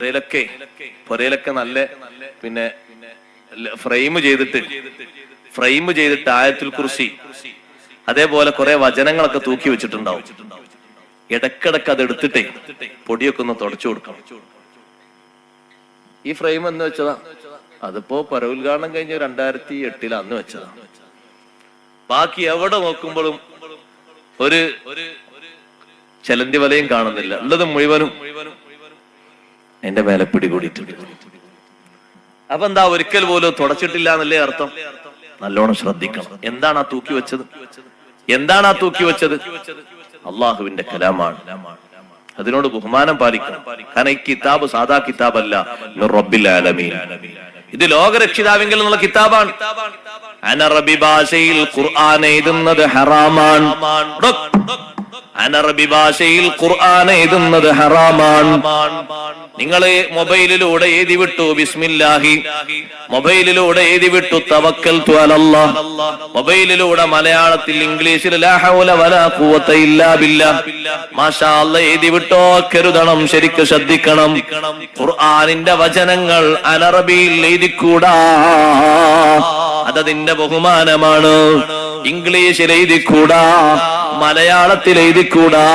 പുരയിലൊക്കെ പുരയിലൊക്കെ നല്ല പിന്നെ ഫ്രെയിം ചെയ്തിട്ട് ഫ്രെയിം ചെയ്തിട്ട് ആയത്തിൽ കുറിച്ച് അതേപോലെ കുറെ വചനങ്ങളൊക്കെ തൂക്കി വെച്ചിട്ടുണ്ടാവും. ഇടക്കിടക്ക് അത് എടുത്തിട്ടേ പൊടിയൊക്കെ ഒന്ന് തുടച്ചു കൊടുക്കണം. ഈ ഫ്രെയിം എന്ന് വെച്ചതാ? അതിപ്പോ പരവുദ്ഘാടനം കഴിഞ്ഞ രണ്ടായിരത്തി എട്ടിൽ അന്ന് വെച്ചതാ. ബാക്കി എവിടെ നോക്കുമ്പോഴും ഒരു ചെലന്തി വലയും കാണുന്നില്ല. ഉള്ളത് മുഴുവനും എന്റെ മേലെ പിടികൂടിയിട്ടുണ്ട് അപ്പൊ എന്താ ഒരിക്കൽ പോലും തുടച്ചിട്ടില്ല എന്നല്ലേ അർത്ഥം? നല്ലോണം ശ്രദ്ധിക്കണം. എന്താണ് ആ തൂക്കി വെച്ചത്? എന്താണ് ആ തൂക്കി വെച്ചത്? അള്ളാഹുവിന്റെ കലാമാണ്. അതിനോട് ബഹുമാനം പാലിക്കണം. കാരണം ഈ കിതാബ് സാധാ കിതാബല്ല. റബ്ബിൽ ആലമീൻ. ഇത് ലോകരക്ഷിതാവെങ്കിൽ എന്നുള്ള കിതാബാണ്. അനറബി ഭാഷയിൽ ഖുർആൻ എഴുതുന്നത് ഹറാമാണ്. അനറബി ഭാഷയിൽ ഖുർആൻ എഴുതുന്നത് ഹറാമാണ്. നിങ്ങൾ മൊബൈലിലൂടെ എഴുതി വിട്ടു ബിസ്മില്ലാഹി. മൊബൈലിലൂടെ എഴുതി വിട്ടു തവക്കൽ മൊബൈലിലൂടെ മലയാളത്തിൽ ഇംഗ്ലീഷിൽ എഴുതി വിട്ടോ കരുതണം ശരിക്ക് ശ്രദ്ധിക്കണം. ഖുർആാനിന്റെ വചനങ്ങൾ അനറബിയിൽ എഴുതിക്കൂടാ. അതതിന്റെ ബഹുമാനമാണ്. ഇംഗ്ലീഷിൽ എഴുതിക്കൂടാ. മലയാളത്തിൽ എഴുതിക്കൂടാ.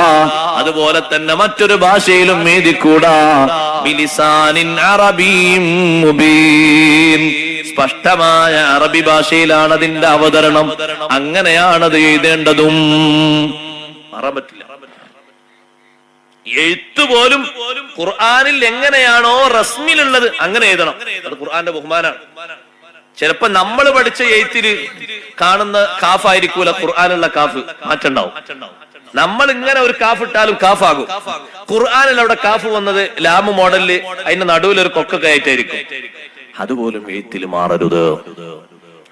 അതുപോലെ തന്നെ മറ്റൊരു ഭാഷയിലും എഴുതിക്കൂടാ. ബിലിസാനിൻ അറബിയും മുബീൻ. സ്പഷ്ടമായ അറബി ഭാഷയിലാണ് അതിന്റെ അവതരണം. അങ്ങനെയാണ് അത് എഴുതേണ്ടതും. മാറാൻ പറ്റില്ല. എഴുത്ത് പോലും ഖുർആനിൽ എങ്ങനെയാണോ റസ്മിലുള്ളത് അങ്ങനെ എഴുതണം. അത് ഖുർആന്റെ ബഹുമാനാണ്. ചിലപ്പോ നമ്മൾ പഠിച്ച എഴുത്തിൽ കാണുന്ന കാഫായിരിക്കൂല ഖുർആാനുള്ള കാഫ് മാറ്റുണ്ടാവും. നമ്മൾ ഇങ്ങനെ ഒരു കാഫ് ഇട്ടാലും കാഫാകും. ഖുർആാനിൽ അവിടെ കാഫ് വന്നത്? ലാമ് മോഡലിൽ അതിന്റെ നടുവിൽ ഒരു കൊക്ക കയറ്റായിരിക്കും അതുപോലും എഴുത്തിൽ മാറരുത്.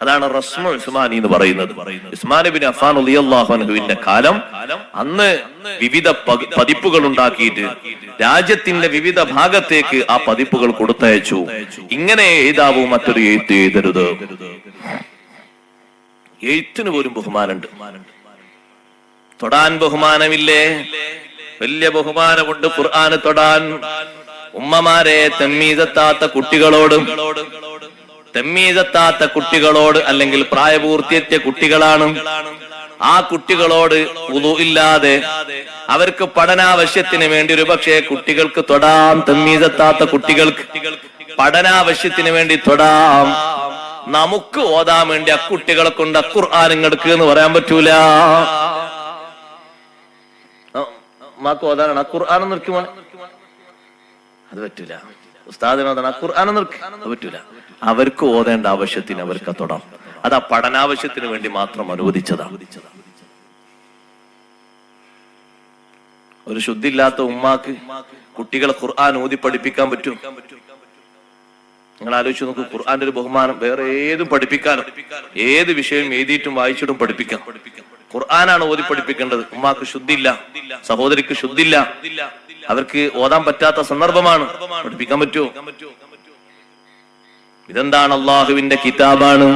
അതാണ് റസ്മു ഉസ്മാനി എന്ന് പറയുന്നത്. ഉസ്മാൻ അഫാൻ അലിയല്ലാഹുവിന്റെ കാലം അന്ന് വിവിധ പതിപ്പുകൾ ഉണ്ടാക്കിയിട്ട് രാജ്യത്തിന്റെ വിവിധ ഭാഗത്തേക്ക് ആ പതിപ്പുകൾ കൊടുത്തയച്ചു. ഇങ്ങനെ എഴുതാവൂ മറ്റൊരു എഴുത്ത് എഴുതരുത്. എഴുത്തിന് പോലും ബഹുമാനമുണ്ട്. തൊടാൻ ബഹുമാനമില്ലേ? വലിയ ബഹുമാനമുണ്ട് ഖുർആന് തൊടാൻ. ഉമ്മമാരെ തെമ്മീതെത്താത്ത കുട്ടികളോടും തെമ്മീതെത്താത്ത കുട്ടികളോട് അല്ലെങ്കിൽ പ്രായപൂർത്തിയെത്തിയ കുട്ടികളാണ്. ആ കുട്ടികളോട് ഉതു ഇല്ലാതെ അവർക്ക് പഠനാവശ്യത്തിന് വേണ്ടി ഒരു പക്ഷേ കുട്ടികൾക്ക് തൊടാം തെമ്മീതെത്താത്ത കുട്ടികൾക്ക് പഠനാവശ്യത്തിന് വേണ്ടി തൊടാം. നമുക്ക് ഓതാൻ വേണ്ടി അക്കുട്ടികളെ കൊണ്ട് അക്കുർആാനിങ്ങടുക്ക് എന്ന് പറയാൻ പറ്റൂല. മാക്ക് ഓതാനാണ്. അക്കുർആാനം നിർക്കുമോ അത് പറ്റൂല. ഉസ്താദിനോദാണ് അക്കുർആാനം നിർക്കുക അത് പറ്റൂല. അവർക്ക് ഓതേണ്ട ആവശ്യത്തിന് അവർക്ക് തൊടാം. അത് ആ പഠനാവശ്യത്തിന് വേണ്ടി മാത്രം അനുവദിച്ചതാണ് ഒരു ശുദ്ധിയില്ലാത്ത ഉമ്മാക്ക് കുട്ടികളെ ഖുർആൻ ഊതി പഠിപ്പിക്കാൻ പറ്റും? നിങ്ങൾ ആലോചിച്ച് നോക്കൂ ഖുർആന്റെ ഒരു ബഹുമാനം വേറെ ഏതും പഠിപ്പിക്കാനും ഏത് വിഷയം എഴുതിയിട്ടും വായിച്ചിട്ടും പഠിപ്പിക്കാം. ഖുർആനാണ് ഓതി പഠിപ്പിക്കേണ്ടത്. ഉമ്മാക്ക് ശുദ്ധിയില്ല സഹോദരിക്ക് ശുദ്ധില്ല അവർക്ക് ഓതാൻ പറ്റാത്ത സന്ദർഭമാണ് പഠിപ്പിക്കാൻ പറ്റുമോ? ഇതെന്താണ് അള്ളാഹുവിന്റെ കിതാബാണ്?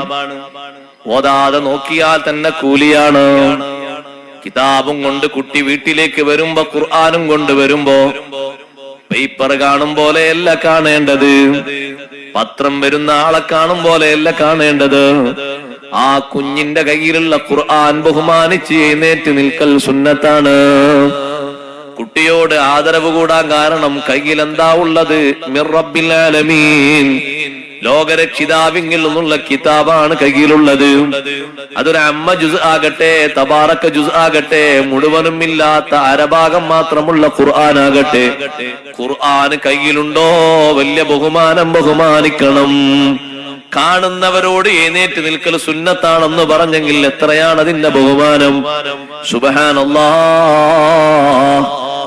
ഓതാതെ നോക്കിയാൽ തന്നെ കൂലിയാണ്. കിതാബും കൊണ്ട് കുട്ടി വീട്ടിലേക്ക് വരുമ്പോ ഖുർആാനും കൊണ്ട് വരുമ്പോ പേപ്പർ കാണും പോലെയല്ല കാണേണ്ടത്. പത്രം വരുന്ന ആളെ കാണും പോലെയല്ല കാണേണ്ടത്. ആ കുഞ്ഞിന്റെ കയ്യിലുള്ള ഖുർആൻ ബഹുമാനിച്ച് എഴുന്നേറ്റ് നിൽക്കൽ സുന്നത്താണ്. കുട്ടിയോട് ആദരവ് കൂടാൻ കാരണം കയ്യിൽ എന്താ ഉള്ളത്? മിർ റബ്ബിൽ ആലമീൻ. ലോകരക്ഷിതാവിങ്കിൽ നിന്നുള്ള കിതാബാണ് കയ്യിലുള്ളത്. അതൊരു അമ്മ ജുസ് ആകട്ടെ തബാറക്ക ജുസ് ആകട്ടെ മുഴുവനും ഇല്ലാത്ത അരഭാഗം മാത്രമുള്ള ഖുർആൻ ആകട്ടെ ഖുർആൻ കയ്യിലുണ്ടോ? വലിയ ബഹുമാനം ബഹുമാനിക്കണം. കാണുന്നവരോട് എഴുന്നേറ്റ് നിൽക്കൽ സുന്നത്താണെന്ന് പറഞ്ഞെങ്കിൽ എത്രയാണ് അതിന്റെ ബഹുമാനം? സുബഹാനല്ലാ.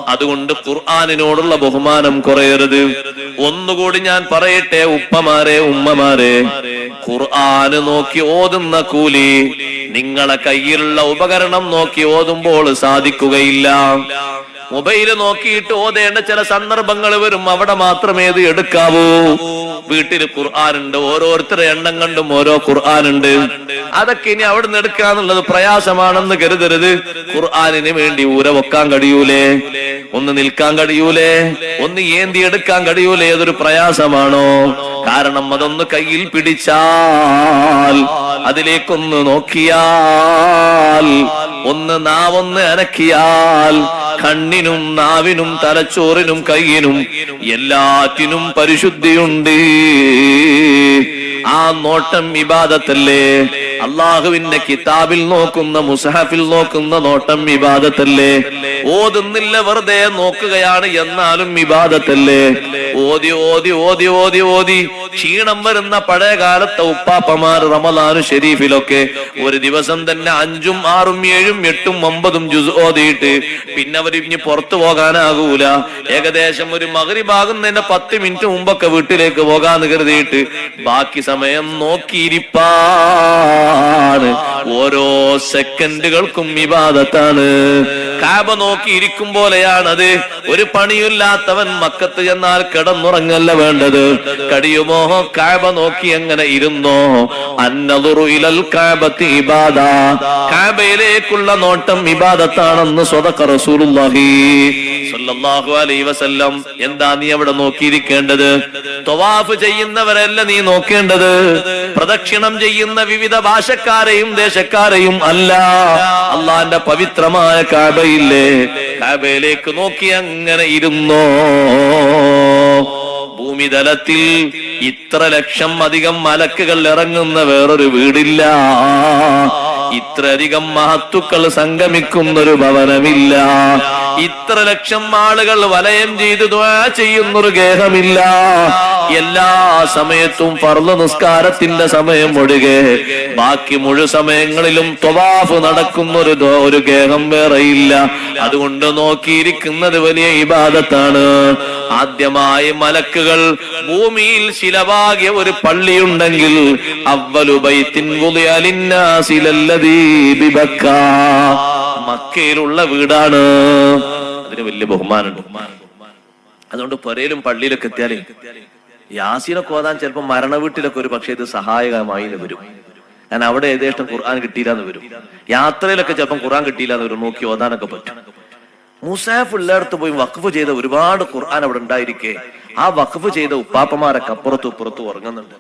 അതുകൊണ്ട് ഖുർആാനിനോടുള്ള ബഹുമാനം കുറയരുത്. ഒന്നുകൂടി ഞാൻ പറയട്ടെ ഉപ്പമാരെ ഉമ്മമാരെ. ഖുർആന് നോക്കി ഓതുന്ന കൂലി നിങ്ങളെ കയ്യിലുള്ള ഉപകരണം നോക്കി ഓതുമ്പോൾ സാധിക്കുകയില്ല. മൊബൈൽ നോക്കിയിട്ട് ഓതേണ്ട ചില സന്ദർഭങ്ങൾ വരും. അവിടെ മാത്രമേ ഇത് എടുക്കാവൂ. വീട്ടിൽ ഖുർആാനുണ്ട്. ഓരോരുത്തരുടെ എണ്ണം കണ്ടും ഓരോ ഖുർആാനുണ്ട്. അതൊക്കെ ഇനി അവിടെ നിന്ന് എടുക്കാന്നുള്ളത് പ്രയാസമാണെന്ന് കരുതരുത്. ഖുർആാനിന് വേണ്ടി ഊര വെക്കാൻ കഴിയൂലേ? ഒന്ന് നിൽക്കാൻ കഴിയൂലേ? ഒന്ന് ഏന്തി എടുക്കാൻ കഴിയൂലേ? ഏതൊരു പ്രയാസമാണോ? കാരണം അതൊന്ന് കയ്യിൽ പിടിച്ചാൽ അതിലേക്കൊന്ന് നോക്കിയാൽ ഒന്ന് നാവൊന്ന് അനക്കിയാൽ കണ്ണിനും നാവിനും തലച്ചോറിനും കയ്യിനും എല്ലാത്തിനും പരിശുദ്ധിയുണ്ട്. ആ നോട്ടം വിവാദത്തല്ലേ അള്ളാഹുവിന്റെ കിതാബിൽ നോക്കുന്ന മുസഹഫിൽ നോക്കുന്ന നോട്ടം വിവാദത്തല്ലേ ഓതുന്നില്ല വെറുതെ നോക്കുകയാണ് എന്നാലും വിവാദത്തല്ലേ ഓതി ഓതി ഓതി ഓതി ഓതി. ക്ഷീണം വരുന്ന പഴയ കാലത്തെ ഉപ്പാപ്പമാർ റമദാനു ഷെരീഫിലൊക്കെ ഒരു ദിവസം തന്നെ അഞ്ചും ആറും ഏഴും എട്ടും ഒമ്പതും ജുസ് ഓതിയിട്ട് പിന്നെ അവർ ഇനി പുറത്തു പോകാനാകൂല. ഏകദേശം ഒരു മകരിഭാകുന്നതിന്റെ പത്ത് മിനിറ്റ് മുമ്പൊക്കെ വീട്ടിലേക്ക് പോകാന്ന് കരുതിയിട്ട് ബാക്കി സമയം നോക്കിയിരിപ്പാണ്. ഓരോ സെക്കൻഡുകൾക്കും വിവാദത്താണ് കാബ നോക്കിയിരിക്കും പോലെയാണത്. ഒരു പണിയില്ലാത്തവൻ മക്കത്ത് ചെന്നാൽ കിടന്നുറങ്ങല്ല വേണ്ടത്. കടിയുമോ കാബ നോക്കി അങ്ങനെ ഇരുന്നോ? കാബത്തി ഇബാദ. കാബയിലേക്കുള്ള നോട്ടം ഇബാദത്താണെന്ന് റസൂലുള്ളാഹി അലൈഹി വസല്ലം. എന്താ നീ അവിടെ നോക്കിയിരിക്കേണ്ടത്? തവാഫ് ചെയ്യുന്നവരല്ല നീ നോക്കേണ്ടത്. പ്രദക്ഷിണം ചെയ്യുന്ന വിവിധ ഭാഷക്കാരെയും ദേശക്കാരെയും അല്ല. അള്ളാന്റെ പവിത്രമായ കാബയില്ലേ? കാബയിലേക്ക് നോക്കി അങ്ങനെ ഇരുന്നോ? ഭൂമിതലത്തിൽ ഇത്ര ലക്ഷം അധികം മലക്കുകൾ ഇറങ്ങുന്ന വേറൊരു വീടില്ല. ഇത്രയധികം മഹത്തുക്കൾ സംഗമിക്കുന്നൊരു ഭവനമില്ല. ഇത്ര ലക്ഷം ആളുകൾ വലയം ചെയ്ത് ചെയ്യുന്നൊരു ഗേഹമില്ല. എല്ലാ സമയത്തും ഫർൾ നിസ്കാരത്തിന്റെ സമയം ഒഴികെ ബാക്കി മുഴു സമയങ്ങളിലും തൊവാഫ് നടക്കുന്ന ഒരു ഒരു ഗേഹം വേറെയില്ല. അതുകൊണ്ട് നോക്കിയിരിക്കുന്നത് വലിയ ഇബാദത്താണ്. ആദ്യമായി മലക്കുകൾ ഭൂമിയിൽ ശിലവാകിയ ഒരു പള്ളിയുണ്ടെങ്കിൽ അവലുബൈത്തിൻ മക്കയിലുള്ള വീടാണ്. അതിന് വലിയ ബഹുമാനുണ്ട് അതുകൊണ്ട് പുരയിലും പള്ളിയിലൊക്കെ എത്തിയാലേ യാസീനൊക്കെ ഓതാൻ ചിലപ്പോൾ മരണ വീട്ടിലൊക്കെ ഒരു പക്ഷേ ഇത് സഹായകമായി വരും. ഞാൻ അവിടെ ഏകദേശം ഖുർആൻ കിട്ടിയില്ല എന്ന് വരും. യാത്രയിലൊക്കെ ചിലപ്പം ഖുർആൻ കിട്ടിയില്ല എന്ന് വരും. നോക്കി ഓതാനൊക്കെ പറ്റും. മുസാഫ് ഉള്ളിടത്ത് പോയി വഖഫ് ചെയ്ത ഒരുപാട് ഖുർആൻ അവിടെ ഉണ്ടായിരിക്കെ. ആ വഖഫ് ചെയ്ത ഉപ്പാപ്പമാരൊക്കെ അപ്പുറത്തും ഇപ്പുറത്തും ഉറങ്ങുന്നുണ്ട്.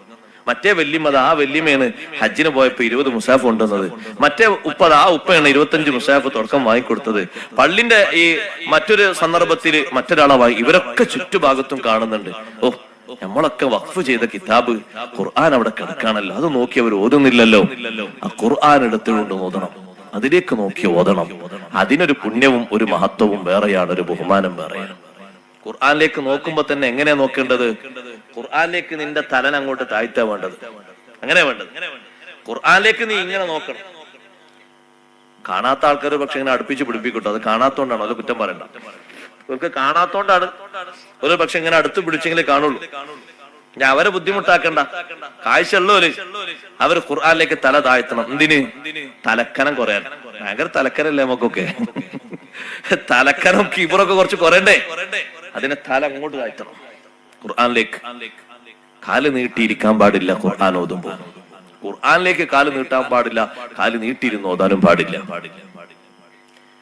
മറ്റേ വല്യമ്മത് ആ വല്യമ്മയാണ് ഹജ്ജിന് പോയപ്പോ ഇരുപത് മുസാഫ് കൊണ്ടുവന്നത്. മറ്റേ ഉപ്പത് ആ ഉപ്പയാണ് ഇരുപത്തഞ്ച് മുസാഫ് തുടക്കം വാങ്ങിക്കൊടുത്തത്. പള്ളിന്റെ ഈ മറ്റൊരു സന്ദർഭത്തിൽ മറ്റൊരാളാ വാങ്ങി ഇവരൊക്കെ ചുറ്റുഭാഗത്തും കാണുന്നുണ്ട്. ഓ നമ്മളൊക്കെ വഖഫ് ചെയ്ത കിതാബ് ഖുർആൻ അവിടെ കിടക്കാണല്ലോ. അത് നോക്കി അവർ ഓതുന്നില്ലല്ലോ. ആ ഖുർആൻ എടുത്തുകൊണ്ട് ഓതണം. അതിലേക്ക് നോക്കി ഓതണം. അതിനൊരു പുണ്യവും ഒരു മഹത്വവും വേറെയാണ് ഒരു ബഹുമാനം വേറെയാണ്. ഖുർആാനിലേക്ക് നോക്കുമ്പോ തന്നെ എങ്ങനെയാ നോക്കേണ്ടത്? ഖുർആനിലേക്ക് നിന്റെ തലൻ അങ്ങോട്ട് താഴ്ത്താ വേണ്ടത്. അങ്ങനെ വേണ്ടത്. ഖുർആാനിലേക്ക് നീ ഇങ്ങനെ നോക്കണം. കാണാത്ത ആൾക്കാർ പക്ഷെ ഇങ്ങനെ അടുപ്പിച്ച് പിടിപ്പിക്കട്ടോ. അത് കാണാത്തോണ്ടാണ്. അത് കുറ്റം പറയണ്ട. ഇവർക്ക് കാണാത്തോണ്ടാണ്. ഒരു പക്ഷെ ഇങ്ങനെ അടുത്ത് പിടിച്ചെങ്കിലേ കാണുള്ളൂ. ഞാൻ അവരെ ബുദ്ധിമുട്ടാക്കണ്ട. കാഴ്ച ഉള്ളവര് അവർ ഖുർആാനിലേക്ക് തല താഴ്ത്തണം. എന്തിന്? തലക്കനം കുറയാൻ. ഭയങ്കര തലക്കനല്ലേ നമുക്കൊക്കെ? തലക്കനം കീബറൊക്കെ കുറച്ച് കുറയണ്ടേ? അതിനെ തല അങ്ങോട്ട് താഴ്ത്തണം. ഖുർആനിലേക്ക് കാൽ നീട്ടിയിരിക്കാൻ പാടില്ല ഖുർആൻ ഓതുമ്പോ ഖുർആാനിലേക്ക് കാൽ നീട്ടാൻ പാടില്ല കാൽ നീട്ടിയിരുന്ന് ഓതാനും പാടില്ല.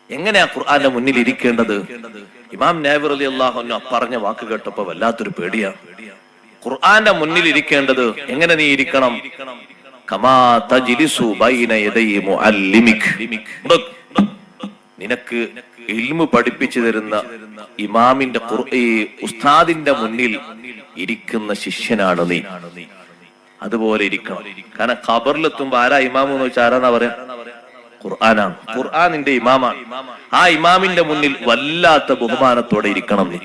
എങ്ങനെയാ ഖുർആന്റെ മുന്നിൽ ഇരിക്കേണ്ടത്? ഇമാം നാവിർ അലി അള്ളാഹു പറഞ്ഞ വാക്ക് കേട്ടപ്പോ വല്ലാത്തൊരു പേടിയാ. ഖുർആന്റെ മുന്നിൽ ഇരിക്കേണ്ടത് എങ്ങനെ നീ ഇരിക്കണം? നിനക്ക് ഇൽമു പഠിപ്പിച്ചു തരുന്ന ഇമാമിന്റെ ഈ ഉസ്താദിന്റെ മുന്നിൽ ഇരിക്കുന്ന ശിഷ്യനാണ് നീ. അതുപോലെ ഇരിക്കണം. കാരണം ഖബറിലെത്തുമ്പോ ആരാ ഇമാമു എന്ന് വെച്ചാൽ ആരാന്നാ പറയാ? ഖുർആനാണ്. ഖുർആാനിന്റെ ഇമാമാണ്. ആ ഇമാമിന്റെ മുന്നിൽ വല്ലാത്ത ബഹുമാനത്തോടെ ഇരിക്കണം നീ.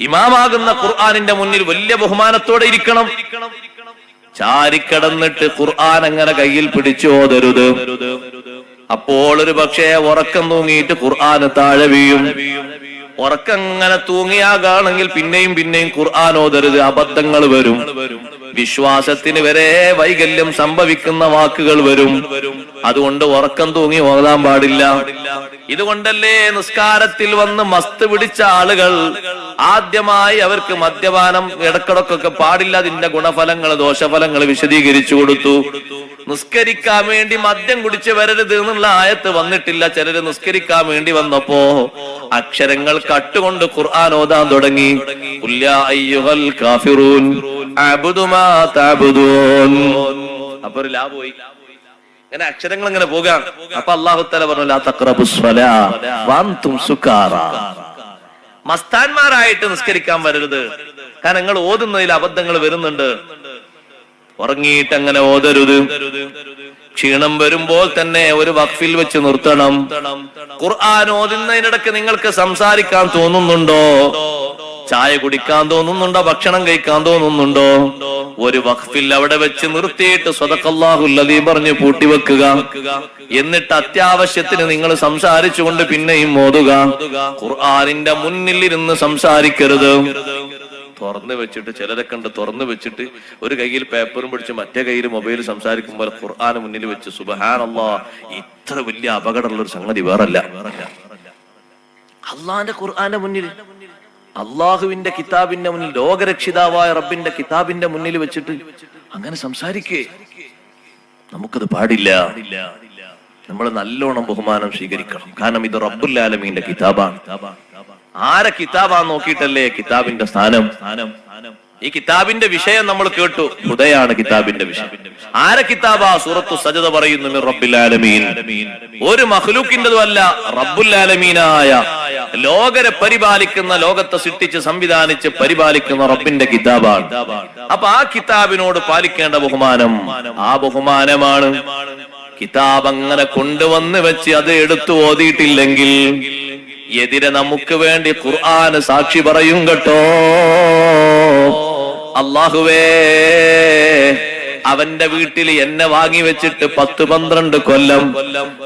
ഇമാമാകുന്ന ഖുർആാനിന്റെ മുന്നിൽ വലിയ ബഹുമാനത്തോടെ ഇരിക്കണം. ചാരിക്കടന്നിട്ട് ഖുർആൻ അങ്ങനെ കയ്യിൽ പിടിച്ചു ഓതരുത്. അപ്പോൾ ഒരു പക്ഷേ ഉറക്കം തൂങ്ങിയിട്ട് ഖുർആന് താഴെ വീഴും. ഉറക്കം അങ്ങനെ തൂങ്ങിയാകാണെങ്കിൽ പിന്നെയും പിന്നെയും ഖുർആൻ ഓതരുത് അബദ്ധങ്ങൾ വരും. വിശ്വാസത്തിന് വരെ വൈകല്യം സംഭവിക്കുന്ന വാക്കുകൾ വരും. അതുകൊണ്ട് ഉറക്കം തൂങ്ങി ഓതാൻ പാടില്ല. ഇതുകൊണ്ടല്ലേ നിസ്കാരത്തിൽ വന്ന് മസ്ത് പിടിച്ച ആളുകൾ ആദ്യമായി അവർക്ക് മദ്യപാനം ഇടക്കിടക്കൊക്കെ പാടില്ല അതിന്റെ ഗുണഫലങ്ങൾ ദോഷഫലങ്ങൾ വിശദീകരിച്ചു കൊടുത്തു. നിസ്കരിക്കാൻ വേണ്ടി മദ്യം കുടിച്ച് വരരുത് എന്നുള്ള ആയത്ത് വന്നിട്ടില്ല. ചിലര് നിസ്കരിക്കാൻ വേണ്ടി വന്നപ്പോ അക്ഷരങ്ങൾ കട്ടുകൊണ്ട് ഖുർആൻ ഓതാൻ തുടങ്ങി. അപ്പൊ ഒരു ലാ പോയി. ഇങ്ങനെ അക്ഷരങ്ങൾ ഇങ്ങനെ പോകാൻ അപ്പൊ അള്ളാഹു തല പറഞ്ഞു. മസ്താന്മാരായിട്ട് നിസ്കരിക്കാൻ വരരുത്. കാരണം നിങ്ങൾ ഓതുന്നതിൽ അബദ്ധങ്ങൾ വരുന്നുണ്ട്. ഉറങ്ങിയിട്ട് അങ്ങനെ ഓതരുത്. ക്ഷീണം വരുമ്പോൾ തന്നെ ഒരു വഖഫിൽ വെച്ച് നിർത്തണം. ഖുർആൻ ഓതുന്നതിനിടയ്ക്ക് നിങ്ങൾക്ക് സംസാരിക്കാൻ തോന്നുന്നുണ്ടോ? ചായ കുടിക്കാൻ തോന്നുന്നുണ്ടോ? ഭക്ഷണം കഴിക്കാൻ തോന്നുന്നുണ്ടോ? ഒരു വഖഫിൽ അവിടെ വെച്ച് നിർത്തിയിട്ട് സ്വതക്കല്ലാഹുല്ലതീ പറഞ്ഞ് പൂട്ടിവെക്കുക എന്നിട്ട് അത്യാവശ്യത്തിന് നിങ്ങൾ സംസാരിച്ചുകൊണ്ട് പിന്നെയും ഓതുക. ഖുർആനിന്റെ മുന്നിൽ ഇരുന്ന് സംസാരിക്കരുത്. തുറന്നു വെച്ചിട്ട് ചിലരെ കണ്ട് തുറന്നു വെച്ചിട്ട് ഒരു കയ്യിൽ പേപ്പറും പിടിച്ച് മറ്റേ കയ്യിൽ മൊബൈൽ സംസാരിക്കുമ്പോൾ ഖുർആൻ മുന്നിൽ വെച്ച് സുബഹാനല്ലാ ഇത്ര വലിയ അപകടമുള്ള ഒരു സംഗതി വേറല്ല. അള്ളാന്റെ ഖുർആന്റെ മുന്നിൽ അള്ളാഹുവിന്റെ കിതാബിന്റെ മുന്നിൽ ലോകരക്ഷിതാവായ റബ്ബിന്റെ കിതാബിന്റെ മുന്നിൽ വെച്ചിട്ട് അങ്ങനെ സംസാരിക്കേ. നമുക്കത് പാടില്ല. നമ്മൾ നല്ലോണം ബഹുമാനം സ്വീകരിക്കണം. കാരണം ഇത് റബ്ബുല്ലാലമീന്റെ കിതാബാണ്. ആരെ കിതാബാന്ന് നോക്കിയിട്ടല്ലേ കിതാബിന്റെ സ്ഥാനം? ഈ കിതാബിന്റെ വിഷയം നമ്മൾ കേട്ടു. ഹുദയാണ് കിതാബിന്റെ വിഷയം. ആരെ കിതാബാ സൂറത്തു സജദ പറയുന്നു? ആലമീൻ. ഒരു മഹ്ലൂക്കിന്റതുമല്ല റബ്ബുല്ലാലമീനായ ലോകരെ പരിപാലിക്കുന്ന ലോകത്തെ സൃഷ്ടിച്ച് സംവിധാനിച്ച് പരിപാലിക്കുന്ന റബ്ബിന്റെ കിതാബാണ്. അപ്പൊ ആ കിതാബിനോട് പാലിക്കേണ്ട ബഹുമാനം ആ ബഹുമാനമാണ്. കിതാബ് അങ്ങനെ കൊണ്ടുവന്ന് വെച്ച് അത് എടുത്തു ഓതിയിട്ടില്ലെങ്കിൽ എതിരെ നമുക്ക് വേണ്ടി ഖുർആന് സാക്ഷി പറയും കേട്ടോ. അള്ളാഹുവേ അവന്റെ വീട്ടിൽ എന്നെ വാങ്ങി വെച്ചിട്ട് പത്ത് പന്ത്രണ്ട് കൊല്ലം.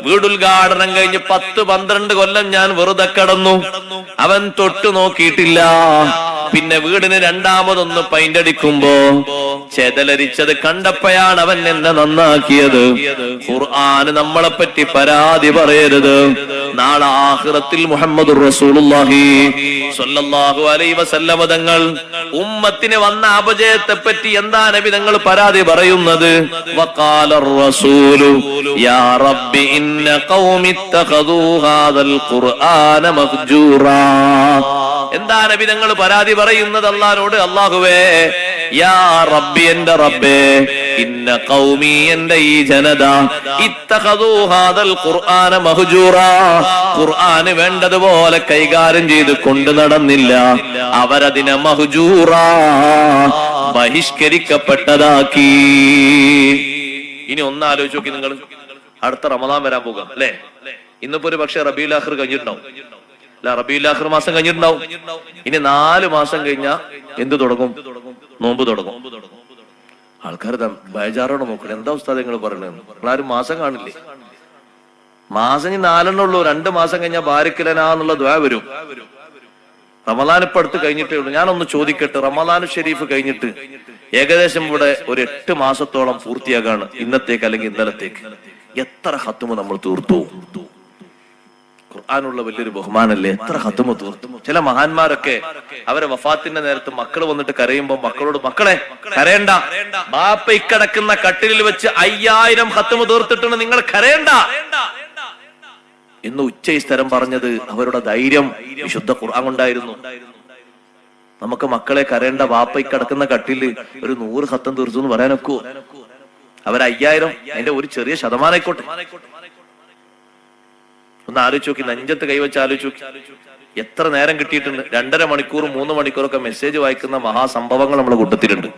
വീടുദ്ഘാടനം കഴിഞ്ഞ് പത്ത് പന്ത്രണ്ട് കൊല്ലം ഞാൻ വെറുതെ കടന്നു. അവൻ തൊട്ടു നോക്കിയിട്ടില്ല. പിന്നെ വീടിന് രണ്ടാമതൊന്ന് പൈന്റടിക്കുമ്പോ ചെതലരിച്ചത് കണ്ടപ്പോഴാണ് അവൻ എന്നെ നന്നാക്കിയത്. ഖുർആന് നമ്മളെ പറ്റി പരാതി പറയരുത്. നാളെ ആഹ്റത്തിൽ മുഹമ്മദ് റസൂലുള്ളാഹി സ്വല്ലല്ലാഹു അലൈഹി വസല്ലമ തങ്ങൾ ഉമ്മത്തിന് വന്ന അപജയത്തെ പറ്റി എന്താ നബി തങ്ങൾ പരാതി പറയുന്നത്? വഖാല റസൂലു യാ റബ്ബി ഇന്ന ഖൗമി ഹാദൽ ഖുർആന മഹ്ജൂറാ എന്താ നബി തങ്ങൾ പരാതി പറയുന്നത് അള്ളാഹിനോട്? അള്ളാഹുവേ യാ റബ്ബി എന്റെ റബ്ബേ ഇന്ന കൗമി എന്റെ ഈ ജനത ഇത്തഹദൂഹാദൽ ഖുർആന മഹ്ജൂറാ. ഖുർആന് വേണ്ടതുപോലെ കൈകാര്യം ചെയ്ത് കൊണ്ടു നടന്നില്ല അവരതിനെ മഹ്ജൂറാ. ബഹിഷ്കരിക്കപ്പെട്ടതാക്കി. ഇനി ഒന്ന് ആലോചിച്ച് നോക്കി നിങ്ങൾ അടുത്ത റമദാൻ വരാൻ പോകാം അല്ലേ? ഇന്നിപ്പോ ഒരു പക്ഷെ റബീൽ ആഖിർ കഴിഞ്ഞിട്ടുണ്ടാവും. അല്ല റബീൽ ആഖിർ മാസം കഴിഞ്ഞിട്ടുണ്ടാവും. ഇനി നാല് മാസം കഴിഞ്ഞാ എന്ത് തുടങ്ങും? നോമ്പ് തുടങ്ങും. ആൾക്കാർ ബേജാറോടെ നോക്കണം എന്താ ഉസ്താദ് നിങ്ങൾ പറയുന്നത് നിങ്ങളാരും മാസം കാണില്ലേ? മാസം ഇനി നാലെണ്ണം ഉള്ളൂ. രണ്ട് മാസം കഴിഞ്ഞാൽ ബാരിക്കലനാന്നുള്ള ദ്വാ വരും. റമദാൻ ഇപ്പൊ അടുത്ത് കഴിഞ്ഞിട്ടേ ഉള്ളൂ. ഞാനൊന്ന് ചോദിക്കട്ടെ. റമദാൻ ഷെരീഫ് കഴിഞ്ഞിട്ട് ഏകദേശം ഇവിടെ ഒരു എട്ട് മാസത്തോളം പൂർത്തിയാകാണ് ഇന്നത്തേക്ക് അല്ലെങ്കിൽ ഇന്നലത്തേക്ക്. എത്ര ഹത്തുമ നമ്മൾ തീർത്തു? ഖുർആാനുള്ള വലിയൊരു ബഹുമാനല്ലേ? എത്ര ഹത്തുമ തീർത്തു ചില മഹാന്മാരൊക്കെ അവരെ വഫാത്തിന്റെ നേരത്ത് മക്കൾ വന്നിട്ട് കരയുമ്പോ മക്കളോട് മക്കളെ കരയണ്ട. ബാപ്പ ഇക്കടക്കുന്ന കട്ടിലിൽ വെച്ച് അയ്യായിരം ഹത്തുമ തീർത്തിട്ടുണ്ട്. നിങ്ങൾ കരയണ്ട. എന്ന് ഉച്ച ഈ സ്ഥലം പറഞ്ഞത് അവരുടെ ധൈര്യം വിശുദ്ധ ഖുർആൻ കൊണ്ടായിരുന്നു. നമുക്ക് മക്കളെ കരയേണ്ട. വാപ്പ കിടക്കുന്ന കട്ടിൽ ഒരു നൂറ് ഹത്തം തീർച്ചു എന്ന് പറയാനൊക്കെ. അവർ അതിന്റെ ഒരു ചെറിയ ശതമാനം ആയിക്കോട്ടെ. ഒന്ന് ആലോചിച്ച് നോക്കി നെഞ്ചത്ത് കൈവച്ച് ആലോചിച്ച് നോക്കി. എത്ര നേരം കിട്ടിയിട്ടുണ്ട്? രണ്ടര മണിക്കൂർ മൂന്ന് മണിക്കൂറൊക്കെ മെസ്സേജ് വായിക്കുന്ന മഹാസംഭവങ്ങൾ നമ്മൾ കൂട്ടത്തിലുണ്ട്.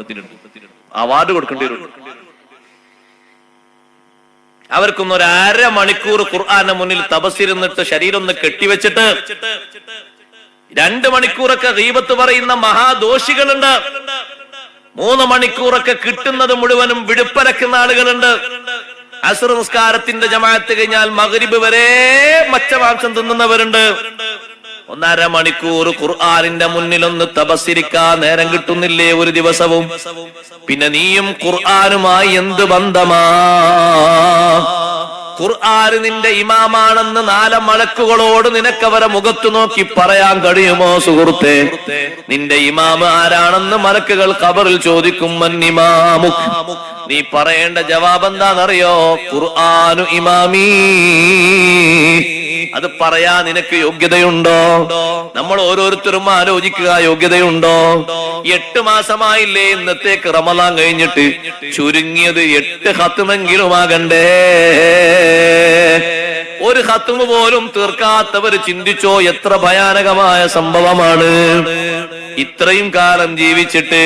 അവാർഡ് കൊടുക്കേണ്ടി വരും. അവർക്കൊന്ന് ഒരു അര മണിക്കൂർ ഖുർആാന്റെ മുന്നിൽ തപസ്സിരുന്നിട്ട് ശരീരം ഒന്ന് കെട്ടിവെച്ചിട്ട് രണ്ട് മണിക്കൂറൊക്കെ ദീപത്ത് പറയുന്ന മഹാദോഷികളുണ്ട്. മൂന്ന് മണിക്കൂറൊക്കെ കിട്ടുന്നത് മുഴുവനും വിടുപ്പരക്കുന്ന ആളുകളുണ്ട്. അസുർ നിസ്കാരത്തിന്റെ ജമാഅത്ത് കഴിഞ്ഞാൽ മകരിബ് വരെ മച്ചമാംസം തിന്നുന്നവരുണ്ട്. ഒന്നര മണിക്കൂർ ഖുർആാനിന്റെ മുന്നിലൊന്ന് തപസ്സിരിക്കാൻ നേരം കിട്ടുന്നില്ലേ ഒരു ദിവസവും? പിന്നെ നീയും ഖുർആാനുമായി എന്ത് ബന്ധമാ? ഖുർആൻ നിന്റെ ഇമാമാണെന്ന് നാല മലക്കുകളോട് നിനക്കവരെ മുഖത്തു നോക്കി പറയാൻ കഴിയുമോ സുഹൃത്തെ? നിന്റെ ഇമാമ് ആരാണെന്ന് മലക്കുകൾ കബറിൽ ചോദിക്കും മൻ ഇമാമുക്? നീ പറയേണ്ട ജവാബ് എന്താണെന്നറിയോ? ഖുർആാനു ഇമാമീ. അത് പറയാ നിനക്ക് യോഗ്യതയുണ്ടോ? നമ്മൾ ഓരോരുത്തരും ആലോചിക്കുക യോഗ്യതയുണ്ടോ? എട്ട് മാസമായില്ലേ ഇന്നത്തെ റമലാൻ കഴിഞ്ഞിട്ട്. ചുരുങ്ങിയത് എട്ട് ഹത്തുമെങ്കിലും ആകണ്ടേ. ഒരു ഹത്തുമ പോലും തീർക്കാത്തവർ ചിന്തിച്ചോ എത്ര ഭയാനകമായ സംഭവമാണ്? ഇത്രയും കാലം ജീവിച്ചിട്ട്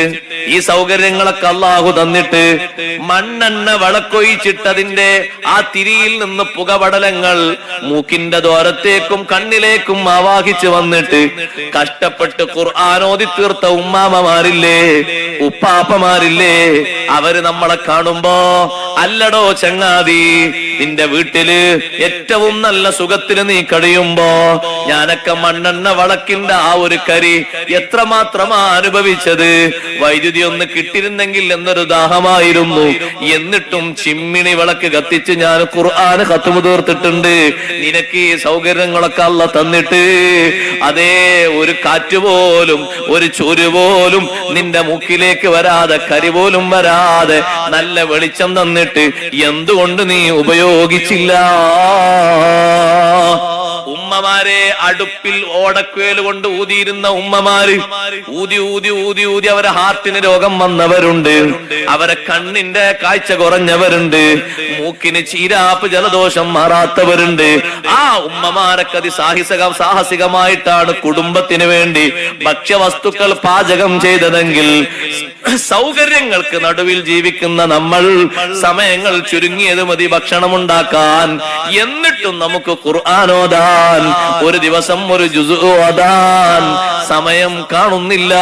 ഈ സൗകര്യങ്ങളൊക്കെ അള്ളാഹു തന്നിട്ട് മണ്ണെണ്ണ വളക്കൊഴിച്ചിട്ടതിന്റെ ആ തിരിയിൽ നിന്ന് പുകപടലങ്ങൾ മൂക്കിന്റെ ദ്വാരത്തേക്കും കണ്ണിലേക്കും ആവാഹിച്ചു വന്നിട്ട് കഷ്ടപ്പെട്ട് ഖുർആാനോദി തീർത്ത ഉമ്മാമമാരില്ലേ ഉപ്പാപ്പമാരില്ലേ അവർ നമ്മളെ കാണുമ്പോ അല്ലടോ ചങ്ങാതി നിന്റെ വീട്ടിൽ ഏറ്റവും നല്ല സുഖത്തിൽ നീ കഴിയുമ്പോ ഞാനൊക്കെ മണ്ണെണ്ണ വളക്കിന്റെ ആ ഒരു കരി എത്രമാത്രമാ അനുഭവിച്ചത്? വൈദ്യുതി ഒന്ന് കിട്ടിരുന്നെങ്കിൽ എന്നൊരു ദാഹമായിരുന്നു. എന്നിട്ടും ചിമ്മിണി വിളക്ക് കത്തിച്ച് ഞാൻ ഖുർആന് കത്തുമു തീർത്തിട്ടുണ്ട്. നിനക്ക് ഈ സൗകര്യങ്ങളൊക്കെ അല്ല തന്നിട്ട് അതേ ഒരു കാറ്റ് പോലും ഒരു ചൊരു പോലും നിന്റെ മുക്കിലേക്ക് വരാതെ കരി പോലും വരാതെ നല്ല വെളിച്ചം തന്നിട്ട് എന്തുകൊണ്ട് നീ ഉപയോഗിച്ചില്ല. ഉമ്മമാരെ അടുപ്പിൽ ഓടക്കുവേൽ കൊണ്ട് ഊതിയിരുന്ന ഉമ്മമാര് ഊതി ഊതി ഊതി ഊതി അവരെ ഹാർട്ടിന് രോഗം വന്നവരുണ്ട്. അവരെ കണ്ണിന്റെ കാഴ്ച കുറഞ്ഞവരുണ്ട്. മൂക്കിന് ചീരാപ്പ് ജലദോഷം മാറാത്തവരുണ്ട്. ആ ഉമ്മമാരൊക്കെ അതിസാഹസിക സാഹസികമായിട്ടാണ് കുടുംബത്തിന് വേണ്ടി ഭക്ഷ്യവസ്തുക്കൾ പാചകം ചെയ്തതെങ്കിൽ സൗകര്യങ്ങൾക്ക് നടുവിൽ ജീവിക്കുന്ന നമ്മൾ സമയങ്ങൾ ചുരുങ്ങിയത് മതി ഭക്ഷണം ഉണ്ടാക്കാൻ എന്നിട്ടും നമുക്ക് ഖുർആാനോദാൻ ഒരു ദിവസം ഒരു ജുസു ഓതാൻ സമയം കാണുന്നില്ല.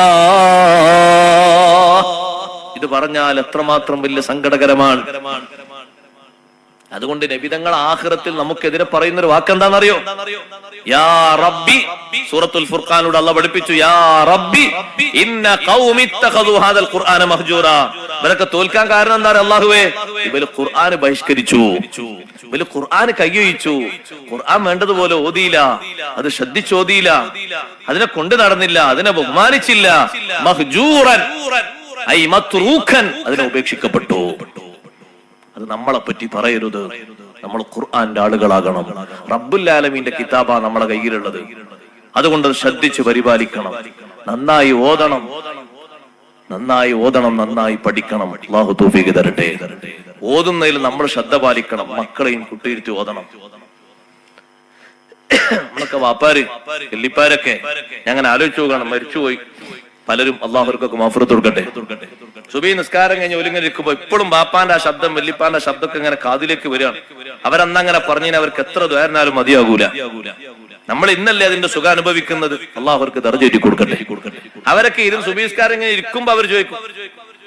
ഇത് പറഞ്ഞാൽ എത്രമാത്രം വലിയ സങ്കടകരമാണ്. അതുകൊണ്ട് നബിതങ്ങൾ ആഹ്റത്തിൽ നമുക്കെതിരെ പറയുന്ന ഒരു വാക്ക് എന്താണെന്നറിയോ? യാ റബ്ബി സൂറത്തുൽ ഫുർഖാനോട് അല്ല പഠിപ്പിച്ചു യാ റബ്ബി ഇന്ന ഖൗമി ഇത്തഖദു ഹാദൽ ഖുർആന മഹ്ജൂറ. ഇവരൊക്കെ തോൽക്കാൻ കാരണം എന്താ അള്ളാഹുവേ ഇവർ ഖുർആൻ ബഹിഷ്കരിച്ചു. ഇവർ ഖുർആൻ കയ്യൊഴിച്ചു ഖുർആൻ വേണ്ടതുപോലെ ഓതിയില്ല. അത് ശ്രദ്ധിച്ചോതിയില്ല. അതിനെ കൊണ്ടു നടന്നില്ല. അതിനെ ബഹുമാനിച്ചില്ല. മഹ്ജൂറൻ. അതിനെ ഉപേക്ഷിക്കപ്പെട്ടു. അത് നമ്മളെ പറ്റി പറയരുത്. നമ്മൾ ഖുർആന്റെ ആളുകളാകണം. റബ്ബുല്ലാലമീന്റെ കിതാബാ നമ്മളെ കയ്യിലുള്ളത്. അതുകൊണ്ട് അത് ശ്രദ്ധിച്ച് പരിപാലിക്കണം. നന്നായി ഓതണം. നന്നായി ഓതണം നന്നായി പഠിക്കണം. അള്ളാഹു തൗഫീഖ് തരട്ടെ. ഓതുന്നതിൽ നമ്മൾ ശ്രദ്ധ പാലിക്കണം. മക്കളെയും കുട്ടിയിരുത്തി ഓതണം. നമ്മളൊക്കെ വാപ്പാര് എല്ലിപ്പാരൊക്കെ ഞാൻ അങ്ങനെ ആലോചിച്ചു നോക്കണം മരിച്ചുപോയി. പലരും അള്ളാഹുർക്കൊക്കെ മാഫുറത്ത് കൊടുക്കട്ടെ? സുബി നിസ്കാരം കഴിഞ്ഞ് ഒലിങ്ങനെ ഇരിക്കുമ്പോ ഇപ്പോഴും ബാപ്പാന്റെ ആ ശബ്ദം വല്യപ്പാന്റെ ശബ്ദമൊക്കെ ഇങ്ങനെ കാതിലേക്ക് വരികയാണ്. അവരന്നങ്ങനെ പറഞ്ഞതിന് അവർക്ക് എത്ര ദ്വാരനാലും മതിയാകൂല. നമ്മൾ ഇന്നല്ലേ അതിന്റെ സുഖം അനുഭവിക്കുന്നത്? അള്ളാഹുർക്ക് ദർജ കൊടുക്കട്ടെ. അവരൊക്കെ ഇരുന്ന് സുബീസ്കാരം ഇങ്ങനെ ഇരിക്കുമ്പോ അവർ ചോദിക്കും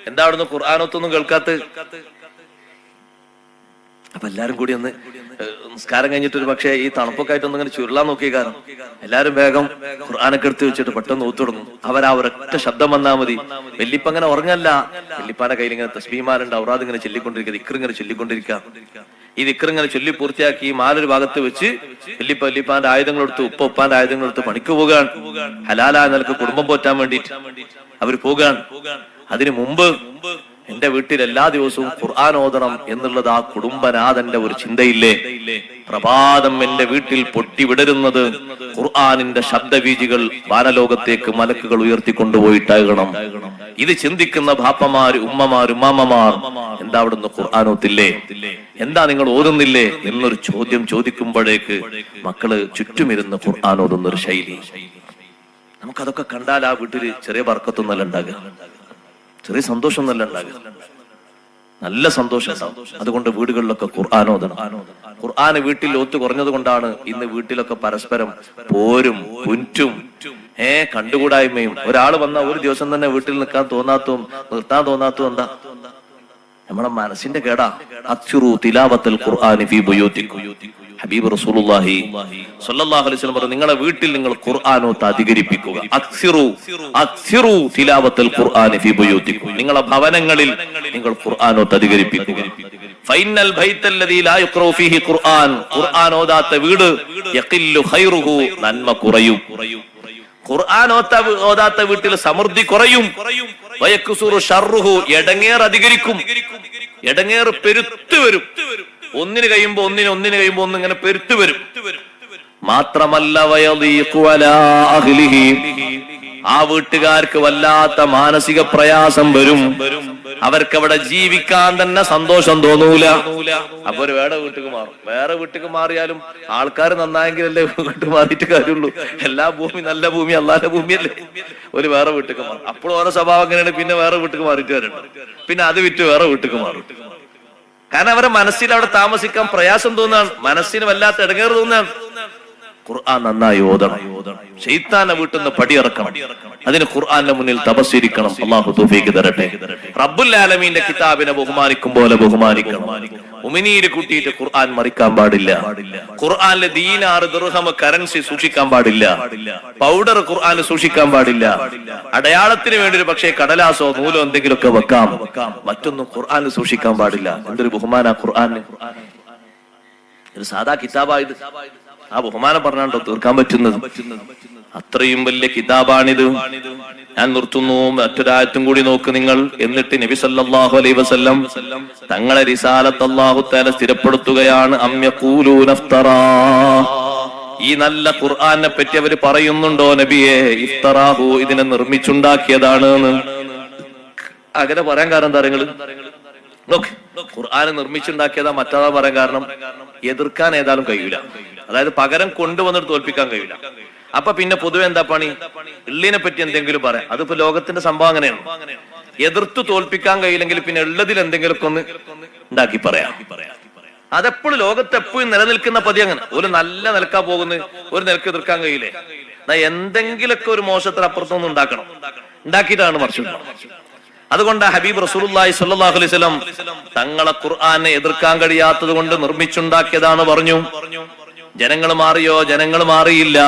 എന്താ അവിടുന്ന് ഖുർആാനത്തൊന്നും കേൾക്കാത്ത അപ്പൊ എല്ലാരും കൂടി ഒന്ന് നിസ്കാരം കഴിഞ്ഞിട്ട് ഒരു പക്ഷേ ഈ തണുപ്പൊക്കെ ആയിട്ട് ഒന്ന് ഇങ്ങനെ ചുരുളാൻ നോക്കിയ കാരണം എല്ലാരും വേഗം ഖുർആാനൊക്കെ എടുത്ത് വെച്ചിട്ട് പെട്ടെന്ന് ഊത്തുടങ്ങും അവരാ ഒരൊറ്റ ശബ്ദം വന്നാ മതി. വെല്ലിപ്പ അങ്ങനെ ഉറങ്ങല്ല. വെല്ലിപ്പാന്റെ കയ്യിൽ ഇങ്ങനെ തസ്ബീമാരുണ്ട് ഔറാദ് ഇങ്ങനെ ചൊല്ലിക്കൊണ്ടിരിക്കുക ഇക്കർ ഇങ്ങനെ ചൊല്ലിക്കൊണ്ടിരിക്കുക ഈ ദിക്കർ ഇങ്ങനെ ചൊല്ലി പൂർത്തിയാക്കി മാലൊരു ഭാഗത്ത് വെച്ച് വെല്ലിപ്പ വെല്ലിപ്പാന്റെ ആയുധങ്ങൾ എടുത്ത് ഉപ്പ ഉപ്പാന്റെ ആയുധങ്ങൾ എടുത്ത് പണിക്ക് പോകാൻ ഹലാലായ നിലയ്ക്ക് കുടുംബം പോറ്റാൻ വേണ്ടിയിട്ട് അവർ പോകാൻ അതിനു മുമ്പ് എന്റെ വീട്ടിൽ എല്ലാ ദിവസവും ഖുർആൻ ഓതണം എന്നുള്ളത് ആ കുടുംബനാഥന്റെ ഒരു ചിന്തയില്ലേ? പ്രഭാതം എന്റെ വീട്ടിൽ പൊട്ടിവിടരുന്നത് ഖുർആാനിന്റെ ശബ്ദവീജികൾ വാനലോകത്തേക്ക് മലക്കുകൾ ഉയർത്തിക്കൊണ്ടുപോയിട്ടാകണം. ഇത് ചിന്തിക്കുന്ന ബാപ്പമാര് ഉമ്മമാർ ഉമ്മാമ്മമാർ എന്താ അവിടുന്ന് ഖുർആാനോത്തില്ലേ എന്താ നിങ്ങൾ ഓതുന്നില്ലേ? എന്നൊരു ചോദ്യം ചോദിക്കുമ്പോഴേക്ക് മക്കൾ ചുറ്റുമിരുന്ന് ഖുർആൻ ഓതുന്ന ഒരു ശൈലി. നമുക്കതൊക്കെ കണ്ടാൽ ആ വീട്ടിൽ ചെറിയ വർക്കത്തൊന്നല്ല ഉണ്ടാകുക. ചെറിയ സന്തോഷം നല്ല ഉണ്ടാകും നല്ല സന്തോഷം ഉണ്ടാവും. അതുകൊണ്ട് വീടുകളിലൊക്കെ ഖുർആാനോദനം ഖുർആാന് വീട്ടിൽ ഒത്തു കുറഞ്ഞത് കൊണ്ടാണ് ഇന്ന് വീട്ടിലൊക്കെ പരസ്പരം പോരും പുറ്റും ഏ കണ്ടുകൂടായ്മയും. ഒരാൾ വന്ന ഒരു ദിവസം തന്നെ വീട്ടിൽ നിൽക്കാൻ തോന്നാത്തതും നിർത്താൻ തോന്നാത്തതും എന്താ? നമ്മുടെ മനസ്സിന്റെ കേടാ. അച്ചുറു തിലാവത്തൽ ഖുർആാനി ഫി ബുയൂത്തിക്കും. ഹബീബ് റസൂലുള്ളാഹി സ്വല്ലല്ലാഹു അലൈഹി വസല്ലം പറഞ്ഞു നിങ്ങളുടെ വീട്ടിൽ നിങ്ങൾ ഖുർആനോത്ത് അധികരിപ്പിക്കുക അക്സിറു അക്സിറു തിലാവത്തുൽ ഖുർആൻ ഫി ബുയൂത്തിക്കും. നിങ്ങളുടെ ഭവനങ്ങളിൽ നിങ്ങൾ ഖുർആനോത്ത് അധികരിപ്പിക്കുക ഫൈനൽ ബൈത്തല്ലദീ ലാ യുഖ്റഉ ഫീഹി ഖുർആൻ. ഖുർആൻ ഓതാത്ത വീട് യഖില്ലു ഖൈറുഹു നന്മ കുറയും. ഖുർആൻ ഓത്ത ഓതാത്ത വീട്ടിൽ സമൃദ്ധി കുറയും. വയക്കുസൂറു ഷർറുഹു എടങ്ങേർ അധികരിക്കും. എടങ്ങേർ പെരുത്തു വരും. ഒന്നിന് കഴിയുമ്പോ ഒന്നിന് ഒന്നിന് കഴിയുമ്പോ ഒന്ന് ഇങ്ങനെ പെരുത്തു വരും. മാത്രമല്ല ആ വീട്ടുകാർക്ക് വല്ലാത്ത മാനസിക പ്രയാസം വരും. അവർക്ക് അവിടെ ജീവിക്കാൻ തന്നെ സന്തോഷം തോന്നൂല. അപ്പൊ ഒരു വേറെ വീട്ടിക്ക് മാറും. വേറെ വീട്ടിക്ക് മാറിയാലും ആൾക്കാർ നന്നായെങ്കിലല്ലേ വീട്ടിൽ മാറിയിട്ട് കാര്യമുള്ളൂ. എല്ലാ ഭൂമി നല്ല ഭൂമി അല്ലാത്ത ഭൂമിയല്ലേ. ഒരു വേറെ വീട്ടിക്ക് മാറും. അപ്പോൾ ഓരോ സ്വഭാവം അങ്ങനെയാണ് പിന്നെ വേറെ വീട്ടിക്ക് മാറിയിട്ട് വരണം പിന്നെ അത് വിറ്റ് വേറെ വീട്ടിക്ക് മാറും. കാരണം അവരെ മനസ്സിൽ അവിടെ താമസിക്കാൻ പ്രയാസം തോന്നാണ് മനസ്സിന് വല്ലാത്ത ഇടങ്ങേറ് തോന്നാണ് ഖുർആൻ നന്നായി ഓതണം. ഷെയ്ത്താനെ വീട്ടിൽ നിന്ന് പടിയിറക്കണം. അതിന് ഖുർആന്റെ മുന്നിൽ തപസ്സിരിക്കണം. അള്ളാഹു തൗഫീഖ് തരട്ടെ. റബ്ബുൽ ആലമീന്റെ കിതാബിനെ ബഹുമാനിക്കും പോലെ ബഹുമാനിക്കണം. ഉമിനീര് കൂട്ടിയിട്ട് ഖുർആൻ മറിക്കാൻ പാടില്ല. ഖുർആനിലെ ദീനാറ് ദുർഹമ കറൻസി സൂക്ഷിക്കാൻ പാടില്ല. പൗഡർ ഖുർആൻ സൂക്ഷിക്കാൻ പാടില്ല. അടയാളത്തിന് വേണ്ടി ഒരു പക്ഷേ കടലാസോ നൂലോ എന്തെങ്കിലുമൊക്കെ വെക്കാം. മറ്റൊന്നും ഖുർആൻ സൂക്ഷിക്കാൻ പാടില്ല. എന്തൊരു ബഹുമാന ഖുർആൻ ഒരു സാധാ കിതാബായത് ആ ബഹുമാനം പറഞ്ഞാണ്ടോ തീർക്കാൻ പറ്റുന്നത്? അത്രയും വലിയ കിതാബാണിത്. ഞാൻ നിർത്തുന്നു മറ്റൊരാറ്റും കൂടി നോക്ക് നിങ്ങൾ. എന്നിട്ട് നബി സല്ലല്ലാഹു അലൈഹി വസല്ലം തങ്ങളെ റിസാലത്ത് തആല സ്ഥിരപ്പെടുത്തുകയാണ്. ഈ നല്ല ഖുർആാനെ പറ്റി അവർ പറയുന്നുണ്ടോ നബിയെ? ഇഫ്തറാഹു ഇതിനെ നിർമ്മിച്ചുണ്ടാക്കിയതാണ് അങ്ങനെ പറയാൻ കാരണം എന്താ നോക്ക് ഖുർആാനെ നിർമ്മിച്ചുണ്ടാക്കിയതാ മറ്റാതാ പറയാൻ കാരണം എതിർക്കാൻ ഏതായാലും കഴിയൂല. അതായത് പകരം കൊണ്ടുവന്നിട്ട് തോൽപ്പിക്കാൻ കഴിയൂല. അപ്പൊ പിന്നെ പൊതുവെ എന്താ പണി? എള്ളിനെ പറ്റി എന്തെങ്കിലും പറയാം. അതിപ്പോ ലോകത്തിന്റെ സംഭവം അങ്ങനെയാണ്. എതിർത്ത് തോൽപ്പിക്കാൻ കഴിയില്ലെങ്കിൽ പിന്നെ ഉള്ളതിൽ എന്തെങ്കിലുമൊക്കെ ഒന്ന് ഉണ്ടാക്കി പറയാം. അതെപ്പോഴും ലോകത്ത് എപ്പോഴും നിലനിൽക്കുന്ന പതി അങ്ങനെ. ഒരു നല്ല നിലക്കാ പോകുന്നത് ഒരു നിലയ്ക്ക് എതിർക്കാൻ കഴിയില്ലേ? എന്തെങ്കിലൊക്കെ ഒരു മോശത്തിന് അപ്പുറത്തൊന്നും ഉണ്ടാക്കണം. ഉണ്ടാക്കിയിട്ടാണ് മറിച്ചു അതുകൊണ്ട് ഹബീബ് റസൂലുള്ളാഹി സ്വല്ലല്ലാഹു അലൈഹി വസല്ലം തങ്ങളെ ഖുർആനെ എതിർക്കാൻ കഴിയാത്തത് കൊണ്ട് നിർമ്മിച്ചുണ്ടാക്കിയതാണ് പറഞ്ഞു. ജനങ്ങൾ മാറിയോ? ജനങ്ങൾ മാറിയില്ല.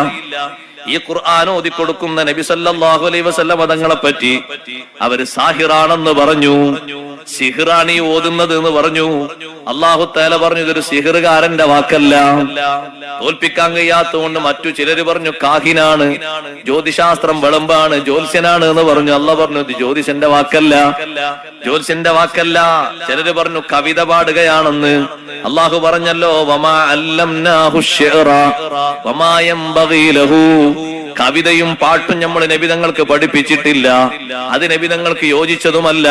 ഈ ഖുർആൻ ഓതി കൊടുക്കുന്ന നബി സല്ലല്ലാഹു അലൈഹി വസല്ലം തങ്ങളെ പറ്റി അവർ സാഹിറാണെന്ന് പറഞ്ഞു. സിഹിറാണ് ഓതുന്നത് എന്ന് പറഞ്ഞു. അള്ളാഹു തേല പറഞ്ഞു ഇതൊരു സിഹിറുകാരന്റെ വാക്കല്ല. തോൽപ്പിക്കാൻ കഴിയാത്തതുകൊണ്ട് മറ്റു ചിലര് പറഞ്ഞു കാഹിനാണ് ജ്യോതിശാസ്ത്രം വിളമ്പാണ് ജ്യോത്സ്യനാണ് എന്ന് പറഞ്ഞു. അല്ല പറഞ്ഞു ഇത് ജ്യോതിഷന്റെ വാക്കല്ല. ജ്യോത്സ്യന്റെ വാക്കല്ല. ചിലര് പറഞ്ഞു കവിത പാടുകയാണെന്ന്. അള്ളാഹു പറഞ്ഞല്ലോ വമാ കവിതയും പാട്ടും നമ്മൾ നബിതങ്ങൾക്ക് പഠിപ്പിച്ചിട്ടില്ല. അത് നബിതങ്ങൾക്ക് യോജിച്ചതുമല്ല.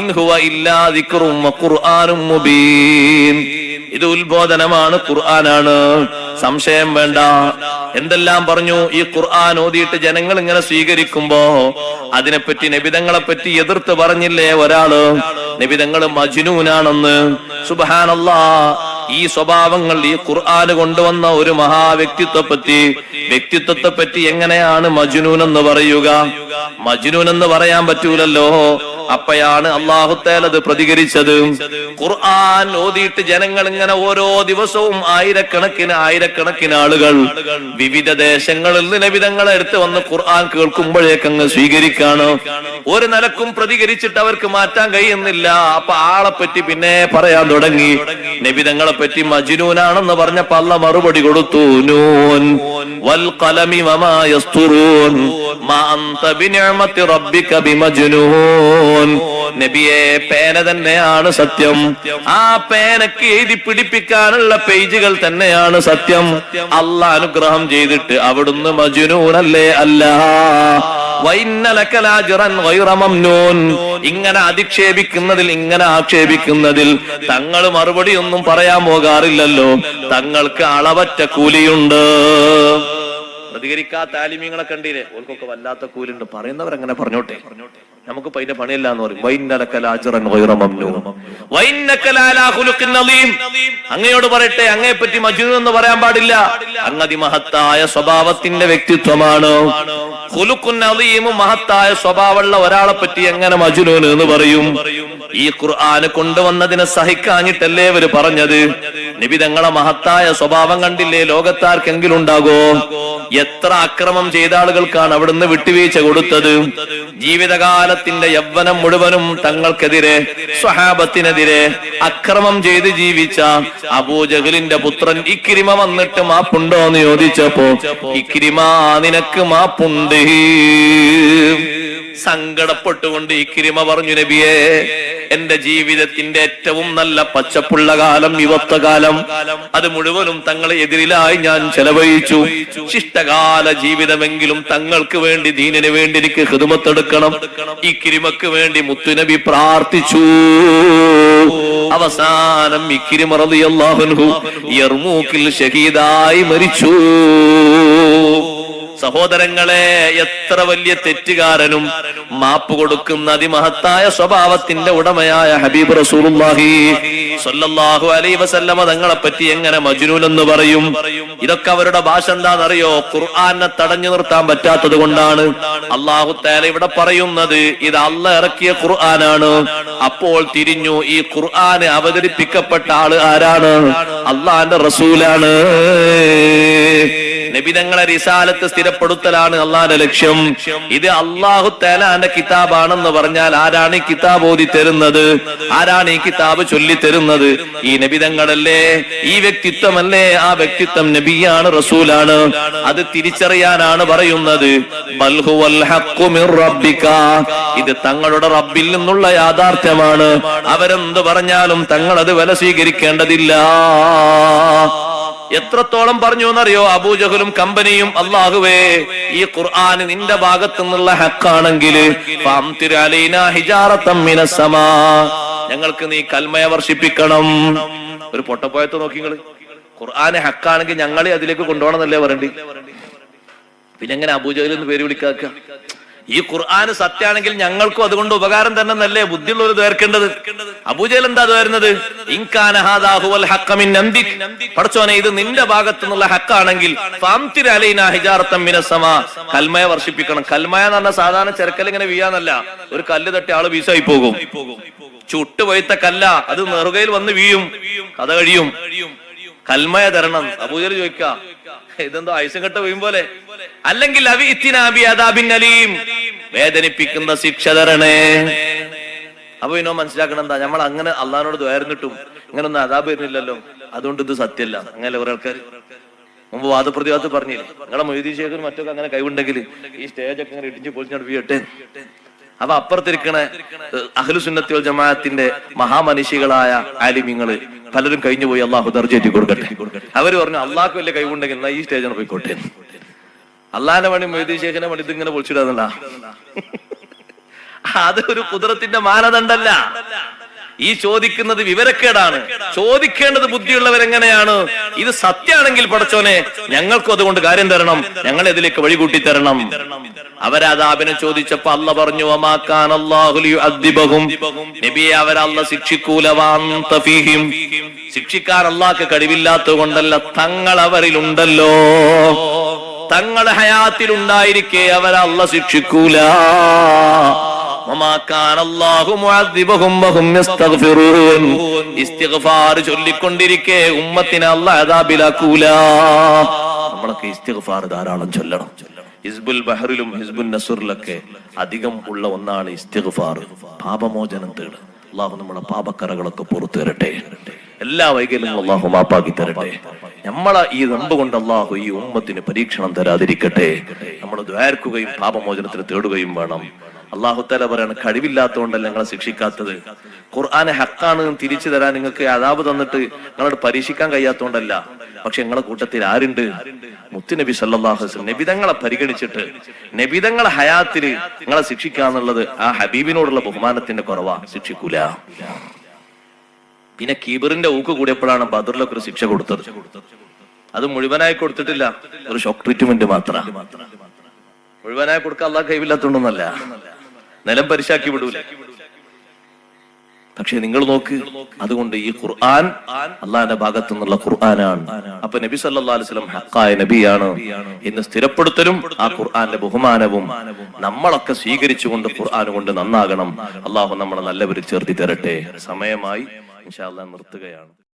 ഇൻഹുവ ഇല്ലാ ദിക്റും വഖുർആനും മുബീൻ. ഇത് ഉത്ബോധനമാണ് ഖുർആനാണ്. സംശയം വേണ്ട. എന്തെല്ലാം പറഞ്ഞു? ഈ ഖുർആൻ ഓതിയിട്ട് ജനങ്ങൾ ഇങ്ങനെ സ്വീകരിക്കുമ്പോ അതിനെപ്പറ്റി നബിതങ്ങളെ പറ്റി എതിർത്ത് പറഞ്ഞില്ലേ ഒരാൾ? നബിതങ്ങൾ മജ്നൂനാണെന്ന്. സുബഹാനല്ലാ. ഈ സ്വഭാവങ്ങൾ ഈ ഖുർആന് കൊണ്ടുവന്ന ഒരു മഹാവ്യക്തിത്വത്തെ പറ്റി വ്യക്തിത്വത്തെ പറ്റി എങ്ങനെയാണ് മജ്നൂൻ എന്ന് പറയുക? മജ്നൂൻ എന്ന് പറയാൻ പറ്റൂലല്ലോ. അപ്പയാണ് അള്ളാഹുത്തേലത് പ്രതികരിച്ചത്. ഖുർആൻ ഓതിയിട്ട് ജനങ്ങൾ ഇങ്ങനെ ഓരോ ദിവസവും ആയിരക്കണക്കിന് ആയിരക്കണക്കിന് ആളുകൾ വിവിധ ദേശങ്ങളിൽ നിന്ന് വിധങ്ങളെ എടുത്ത് വന്ന് ഖുർആൻ കേൾക്കുമ്പോഴേക്കങ്ങ് സ്വീകരിക്കാണ്. ഒരു നിലക്കും പ്രതികരിച്ചിട്ട് അവർക്ക് മാറ്റാൻ കഴിയുന്നില്ല. അപ്പൊ ആളെ പറ്റി പിന്നെ പറയാൻ തുടങ്ങി. നബിതങ്ങളെ പറ്റി മജ്നൂനാണെന്ന് പറഞ്ഞപ്പോ അല്ല മറുപടി കൊടുത്തു നൂൻ വൽ യസ്തുറൂൻ മാ ബിനിഅമത്തി റബ്ബിക ബിമജ്നൂൻ. നബിയെ പേന തന്നെയാണ് സത്യം. ആ പേനക്ക് എഴുതി പിടിപ്പിക്കാനുള്ള പേജുകൾ തന്നെയാണ് സത്യം. അല്ല അനുഗ്രഹം ചെയ്തിട്ട് അവിടുന്ന് മജുനൂനല്ലേ അല്ല. ഇങ്ങനെ അധിക്ഷേപിക്കുന്നതിൽ ഇങ്ങനെ ആക്ഷേപിക്കുന്നതിൽ തങ്ങൾ മറുപടി ഒന്നും പറയാൻ പോകാറില്ലല്ലോ. തങ്ങൾക്ക് അളവറ്റ കൂലിയുണ്ട്. പ്രതികരിക്കാത്ത ആലിമ്യങ്ങളെ കണ്ടില്ലേ? ഓർക്കൊക്കെ വല്ലാത്ത കൂലുണ്ട്. പറയുന്നവരങ്ങനെ പറഞ്ഞോട്ടെ. നമുക്ക് അതിന്റെ പണിയല്ല എന്ന് പറയും. അങ്ങയോട് പറയട്ടെ അങ്ങയെ പറ്റി മജ്നൂൻ എന്ന് പറയാൻ പാടില്ല. അങ്ങതി മഹത്തായ സ്വഭാവത്തിന്റെ വ്യക്തിത്വമാണ്. മഹത്തായ സ്വഭാവമുള്ള ഒരാളെ പറ്റി എങ്ങനെ മജുനൂന് എന്ന് പറയും? ഈ ഖുർആന് കൊണ്ടുവന്നതിനെ സഹിക്കാഞ്ഞിട്ടല്ലേ ഇവർ പറഞ്ഞത്? നബി തങ്ങളെ മഹത്തായ സ്വഭാവം കണ്ടില്ലേ? ലോകത്താർക്കെങ്കിലും ഉണ്ടാകോ എത്ര അക്രമം ചെയ്ത ആളുകൾക്കാണ് അവിടുന്ന് വിട്ടുവീഴ്ച കൊടുത്തത്? ജീവിതകാലത്തിന്റെ യൗവനം മുഴുവനും തങ്ങൾക്കെതിരെ സ്വഹാബത്തിനെതിരെ അക്രമം ചെയ്ത് ജീവിച്ച അബൂജഹലിന്റെ പുത്രൻ ഇക്കിരിമ വന്നിട്ട് മാപ്പുണ്ടോ എന്ന് ചോദിച്ചപ്പോ ഇക്കിരിമ നിനക്ക് മാപ്പുണ്ട്. സങ്കടപ്പെട്ടുകൊണ്ട് ഇക്കിരിമ പറഞ്ഞു നബിയേ എന്റെ ജീവിതത്തിന്റെ ഏറ്റവും നല്ല പച്ചപ്പുള്ള കാലം യുവത്വ കാലം. അത് മുഴുവനും തങ്ങളെ എതിരിലായി ഞാൻ ചെലവഴിച്ചു. ശിഷ്ടകാല ജീവിതമെങ്കിലും തങ്ങൾക്ക് വേണ്ടി ദീനന് വേണ്ടി എനിക്ക് ഹൃദമത്തെടുക്കണം ഈ കിരിമക്ക് വേണ്ടി മുത്തുനബി പ്രാർത്ഥിച്ചു. അവസാനം ഇക്കിരിമറിയാഹുൻഹു യർമൂക്കിൽ ഷഹീദായി മരിച്ചു. സഹോദരങ്ങളെ എത്ര വലിയ തെറ്റുകാരനും മാപ്പ് കൊടുക്കുന്ന അതിമഹത്തായ സ്വഭാവത്തിന്റെ ഉടമയായ ഹബീബ് റസൂലുള്ളാഹി സ്വല്ലല്ലാഹു അലൈഹി തങ്ങളെ പറ്റി എങ്ങനെ മജ്നൂൻ എന്ന് പറയും? ഇതൊക്കെ അവരുടെ ഭാഷ എന്താണെന്നറിയോ? ഖുർആാനെ തടഞ്ഞു നിർത്താൻ പറ്റാത്തത് കൊണ്ടാണ്. അള്ളാഹു താല ഇവിടെ പറയുന്നത് ഇത് അല്ല ഇറക്കിയ ഖുർആനാണ്. അപ്പോൾ തിരിഞ്ഞു ഈ ഖുർആന് അവതരിപ്പിക്കപ്പെട്ട ആൾ ആരാണ്? അള്ളാന്റെ റസൂലാണ്. നബിതങ്ങളെ റിസാലത്ത് സ്ഥിരപ്പെടുത്തലാണ് അള്ളാന്റെ ലക്ഷ്യം. ഇത് അള്ളാഹു തേലാന്റെ കിതാബാണെന്ന് പറഞ്ഞാൽ ആരാണ് ഈ കിതാബ് ഓതി തരുന്നത് ആരാണ് ഈ കിതാബ് ചൊല്ലി തരുന്നത് ഈ നബിതങ്ങളല്ലേ ഈ വ്യക്തിത്വമല്ലേ? ആ വ്യക്തിത്വം നബിയാണ് റസൂലാണ്. അത് തിരിച്ചറിയാനാണ് പറയുന്നത്. ഇത് തങ്ങളുടെ റബ്ബിൽ നിന്നുള്ള യാഥാർത്ഥ്യമാണ്. അവരെന്ത് പറഞ്ഞാലും തങ്ങൾ അത് വില സ്വീകരിക്കേണ്ടതില്ല. എത്രത്തോളം പറഞ്ഞു എന്നറിയോ? അബൂജഹലും കമ്പനിയും അള്ളാഹുവേ ഈ ഖുർആൻ നിന്റെ ഭാഗത്തു നിന്നുള്ള ഹക്കാണെങ്കിൽ ഞങ്ങൾക്ക് നീ കൽമയ വർഷിപ്പിക്കണം. ഒരു പൊട്ടപ്പോയത്ത് നോക്കി നിങ്ങൾ. ഖുർആാനെ ഹക്കാണെങ്കിൽ ഞങ്ങളെ അതിലേക്ക് കൊണ്ടുപോകണമെന്നല്ലേ പറയണ്ടി? പിന്നെ എങ്ങനെ അബൂജയിൽ നിന്ന് പേര് വിളിക്കാക്ക? ഈ ഖുർആാന് സത്യാണെങ്കിൽ ഞങ്ങൾക്കും അതുകൊണ്ട് ഉപകാരം തന്നെ നല്ലേ ബുദ്ധിയുള്ളവർ തീർക്കേണ്ടത് അബൂജയിൽ എന്താ തേർന്നത് പടച്ചോനെ ഇത് നിന്റെ ഭാഗത്തു നിന്നുള്ള ഹക്കാണെങ്കിൽ. കൽമയ വർഷിപ്പിക്കണം. കൽമയ എന്ന് പറഞ്ഞാൽ സാധാരണ ചെറുക്കൽ ഇങ്ങനെ വീയാന്നല്ല ഒരു കല്ല് തട്ടി ആൾ വീസായി പോകും. ചുട്ട് പോയത്ത കല്ല അത് നെറുകയിൽ വന്ന് വീയും കഥ കഴിയും. കൽമയ തരണം അബൂജൽ ചോദിക്ക ഇതെന്തോ ഐസം കെട്ട വീയും പോലെ. അല്ലെങ്കിൽ അവിത്തിനാബി അദാബിൻ അലീം. വേദനിപ്പിക്കുന്ന ശിക്ഷ തരണേ. അപ്പൊ ഇനോ മനസ്സിലാക്കണം എന്താ? നമ്മൾ അങ്ങനെ അള്ളഹാനോട് ദ്വയർന്നിട്ടും ഇങ്ങനെ ഒന്നും അതാബ് വരുന്നില്ലല്ലോ. അതുകൊണ്ട് ഇത് സത്യമല്ല അങ്ങനെ കുറെ ആൾക്കാർ മുമ്പ് വാദപ്രതിവാദത്ത് പറഞ്ഞില്ലേ? നിങ്ങളെ മൊയ്തീ ശേഖരും മറ്റൊക്കെ അങ്ങനെ കൈവുണ്ടെങ്കിൽ ഈ സ്റ്റേജ് ഒക്കെ ഇങ്ങനെ ഇടിഞ്ഞു പൊളിച്ചു വീട്ടെ അപ്പൊ അപ്പുറത്തിരിക്കണ അഹ്ലുസുന്നത്തി ജമാഅത്തിന്റെ മഹാമനുഷികളായ ആലിമ്യങ്ങൾ പലരും കഴിഞ്ഞു പോയി അള്ളാഹു ദർജേറ്റി കൊടുക്കട്ടെ അവർ പറഞ്ഞു അള്ളാഹ്ക്ക് വലിയ കൈവുണ്ടെങ്കിൽ എന്നാ ഈ സ്റ്റേജിന് പോയിക്കോട്ടെ? അള്ളാഹിന്റെ പണി മൊയ്തീൻ ശേഖരന്റെ പണി ഇതിങ്ങനെ പൊളിച്ചിടാന്നല്ല അത് ഒരു കുതിരത്തിന്റെ മാനദണ്ഡല്ല. ഈ ചോദിക്കുന്നത് വിവരക്കേടാണ്. ചോദിക്കേണ്ടത് ബുദ്ധിയുള്ളവരെങ്ങനെയാണ്? ഇത് സത്യാണെങ്കിൽ പടച്ചോനെ ഞങ്ങൾക്കും അതുകൊണ്ട് കാര്യം തരണം. ഞങ്ങൾ ഇതിലേക്ക് വഴികൂട്ടി തരണം. അവരാതാബിനെ ചോദിച്ചപ്പോ അല്ല പറഞ്ഞു. നബിയെ അവരല്ല ശിക്ഷിക്കൂലവാന്തഫീഹിം ശിക്ഷിക്കാൻ അള്ളാഹ്ക്ക് കഴിവില്ലാത്തത് കൊണ്ടല്ല തങ്ങൾ അവരിലുണ്ടല്ലോ. തങ്ങളുടെ ഹയാത്തിൽ ഉണ്ടായിരിക്കെ അവരെ അല്ല ശിക്ഷിക്കൂല. ചൊല്ലിക്കൊണ്ടിരിക്കെ ഉമ്മത്തിനെ അല്ല അതാബിലാക്കൂല നമ്മളൊക്കെ ഇസ്തിഗ്ഫാർ ധാരാളം ചൊല്ലണം. ഹിസ്ബുൽ ബഹറിലും ഹിസ്ബുൽ നസറിലൊക്കെ അധികം ഉള്ള ഒന്നാണ് ഇസ്തിഗ്ഫാർ. പാപമോചനം തേട്. അള്ളാഹു നമ്മുടെ പാപക്കറകളൊക്കെ പുറത്തു തരട്ടെ എല്ലാ വൈകല്യങ്ങളും അള്ളാഹു മാപ്പാക്കി തരട്ടെ. നമ്മളെ ഈ നമ്പ് കൊണ്ട് അള്ളാഹു ഈ ഉമ്മത്തിന് പരീക്ഷണം തരാതിരിക്കട്ടെ. നമ്മൾ ദ്വാർക്കുകയും പാപമോചനത്തിന് തേടുകയും വേണം. അള്ളാഹു തല പറയാണ് കഴിവില്ലാത്തതുകൊണ്ടല്ല ഞങ്ങളെ ശിക്ഷിക്കാത്തത്. ഖുർആാനെ ഹക്കാണ് തിരിച്ചു തരാൻ നിങ്ങൾക്ക് അതാബ് തന്നിട്ട് നിങ്ങളോട് പരീക്ഷിക്കാൻ കഴിയാത്തതുകൊണ്ടല്ല. പക്ഷെ നിങ്ങളെ കൂട്ടത്തിൽ ആരുണ്ട്? മുത്തുനബി സല്ലാഹു വസ്ലം നബിതങ്ങളെ പരിഗണിച്ചിട്ട് നബിതങ്ങളെ ഹയാത്തിൽ നിങ്ങളെ ശിക്ഷിക്കാന്നുള്ളത് ആ ഹബീബിനോടുള്ള ബഹുമാനത്തിന്റെ കുറവാ. ശിക്ഷിക്കൂല. പിന്നെ കീബറിന്റെ ഊക്ക് കൂടിയപ്പോഴാണ് ബദറിലൊക്കെ ഒരു ശിക്ഷ കൊടുത്തത്. അത് മുഴുവനായി കൊടുത്തിട്ടില്ല. ഒരു ഷോക്ക് ട്രീറ്റ്മെന്റ് മാത്രം. മുഴുവനായി കൊടുക്കാൻ അള്ളാഹ് കൈവില്ലാത്തോണ്ടൊന്നല്ല നിലം പരിശാക്കി വിടൂല. പക്ഷെ നിങ്ങൾ നോക്ക് അതുകൊണ്ട് ഈ ഖുർആൻ അള്ളാന്റെ ഭാഗത്തു നിന്നുള്ള ഖുർആനാണ്. അപ്പൊ നബി സല്ലാ അലിസ്ലം ഹക്കായ നബിയാണ്. എന്ന് സ്ഥിരപ്പെടുത്തലും ആ ഖുർആന്റെ ബഹുമാനവും നമ്മളൊക്കെ സ്വീകരിച്ചുകൊണ്ട് ഖുർആൻ കൊണ്ട് നന്നാകണം. അള്ളാഹു നമ്മളെ നല്ലവരിൽ ചേർത്തി തരട്ടെ. സമയമായി. ഇൻഷാ അല്ലാഹ് നിർത്തുകയാണ്.